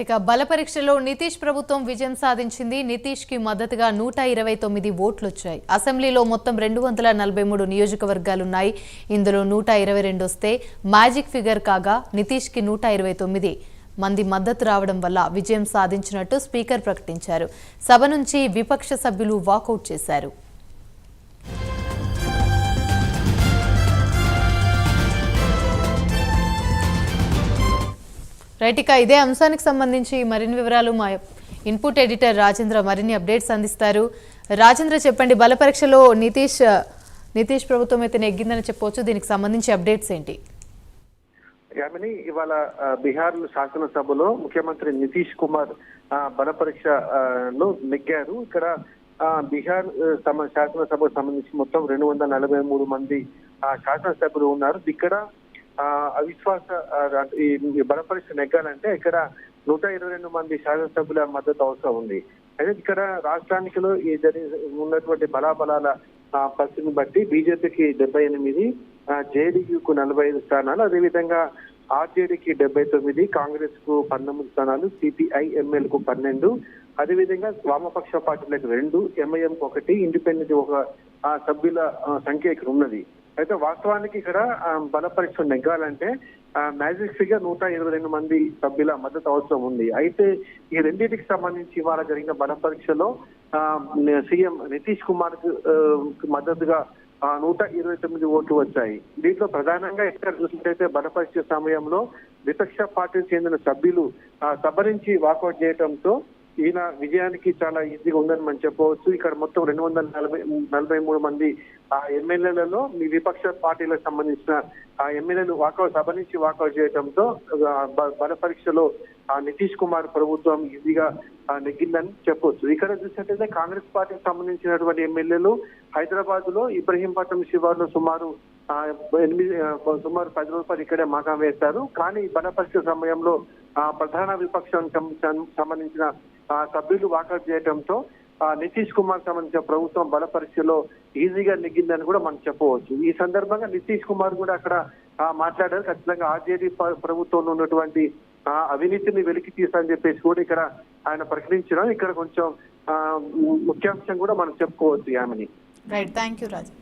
ఇక బల పరీక్షలో నితీష్ ప్రభుత్వం విజయం సాధించింది. నితీష్కి మద్దతుగా నూట ఇరవై తొమ్మిది ఓట్లు వచ్చాయి అసెంబ్లీలో మొత్తం రెండు వందల నలభై మూడు నియోజకవర్గాలున్నాయి. ఇందులో నూట ఇరవై రెండు వస్తే మ్యాజిక్ ఫిగర్ కాగా నితీష్కి నూట ఇరవై తొమ్మిది. మంది మద్దతు రావడం వల్ల విజయం సాధించినట్టు స్పీకర్ ప్రకటించారు. సభ నుంచి విపక్ష సభ్యులు వాకౌట్ చేశారు. రైట్ ఇక ఇదే అంశానికి సంబంధించి మరిన్ని వివరాలు మా ఇన్పుట్ ఎడిటర్ రాజేంద్ర మరిన్ని అప్డేట్స్ అందిస్తారు. రాజేంద్ర చెప్పండి బల పరీక్షలో నితీష్ నితీష్ ప్రభుత్వం అయితే నెగ్గిందని చెప్పవచ్చు దీనికి సంబంధించి అప్డేట్స్ ఏంటి? యామిని ఇవాళ బీహార్ శాసనసభలో ముఖ్యమంత్రి నితీష్ కుమార్ బలపరీక్ష బల లో నెగ్గారు. ఇక్కడ బీహార్ శాసనసభకు సంబంధించి మొత్తం రెండు వందల నలభై మూడు మంది శాసనసభ్యులు ఉన్నారు. ఇక్కడ అవిశ్వాస ఈ బలపరిస్థితి నెగ్గాలంటే ఇక్కడ నూట ఇరవై రెండు మంది శాసనసభ్యుల మద్దతు అవసరం ఉంది. అయితే ఇక్కడ రాష్ట్రానికిలో ఈ జరిగి ఉన్నటువంటి బలాబలాల పరిస్థితిని బట్టి బీజేపీకి డెబ్బై ఎనిమిది జేడీయూకు నలభై ఐదు స్థానాలు అదేవిధంగా ఆర్జేడీకి డెబ్బై తొమ్మిది కాంగ్రెస్కు పంతొమ్మిది స్థానాలు సిపిఐ ఎంఎల్కు పన్నెండు అదేవిధంగా వామపక్ష పార్టీలకు రెండు ఎంఐఎంకు ఒకటి ఇండిపెండెంట్ ఒక సభ్యుల సంఖ్య ఇక్కడ ఉన్నది. అయితే వాస్తవానికి ఇక్కడ బలపరీక్ష బల పరీక్ష నెగ్గాలంటే మ్యాజిక్ ఫిగర్ నూట ఇరవై రెండు మంది సభ్యుల మద్దతు అవసరం ఉంది. అయితే ఈ రెండింటికి సంబంధించి ఇవాళ జరిగిన బల పరీక్షలో సీఎం నితీష్ కుమార్ మద్దతుగా నూట ఇరవై తొమ్మిది ఓట్లు వచ్చాయి. దీంట్లో ప్రధానంగా ఎక్కడ చూసినట్టయితే బలపరీక్ష సమయంలో విపక్ష పార్టీకి చెందిన సభ్యులు సభ నుంచి వాకౌట్ చేయడంతో ఈయన విజయానికి చాలా ఈజీగా ఉందని మనం చెప్పవచ్చు. ఇక్కడ మొత్తం రెండు వందల నలభై నలభై మూడు మంది ఆ ఎమ్మెల్యేలలో మీ విపక్ష పార్టీలకు సంబంధించిన ఆ ఎమ్మెల్యేలు వాకౌట్ సభ నుంచి వాకౌట్ చేయడంతో బ- బల పరీక్షలో ఆ నితీష్ కుమార్ ప్రభుత్వం ఈజీగా నెగ్గిందని చెప్పొచ్చు. ఇక్కడ చూసినట్టయితే కాంగ్రెస్ పార్టీకి సంబంధించినటువంటి ఎమ్మెల్యేలు హైదరాబాద్లో ఇబ్రహీంపట్నం శివార్లో సుమారు ఎనిమిది సుమారు పది రూపాయలు ఇక్కడే మకాం వేశారు. కానీ ఈ బల పరీక్ష సమయంలో ఆ, ప్రధాన విపక్షానికి సం- సంబంధించిన సభ్యులు వాకౌట్ చేయడంతో నితీష్ కుమార్ సంబంధించిన ప్రభుత్వం బల పరీక్షలో ఈజీగా నెగ్గిందని కూడా మనం చెప్పవచ్చు. ఈ సందర్భంగా నితీష్ కుమార్ కూడా అక్కడ మాట్లాడారు. ఖచ్చితంగా ఆర్జేడీ ప్రభుత్వంలో ఉన్నటువంటి అవినీతిని వెలికి తీసని చెప్పేసి కూడా ఇక్కడ ఆయన ప్రకటించడం. ఇక్కడ కొంచెం ముఖ్యాంశం కూడా మనం చెప్పుకోవచ్చు ఆమెని. Right thank you Raju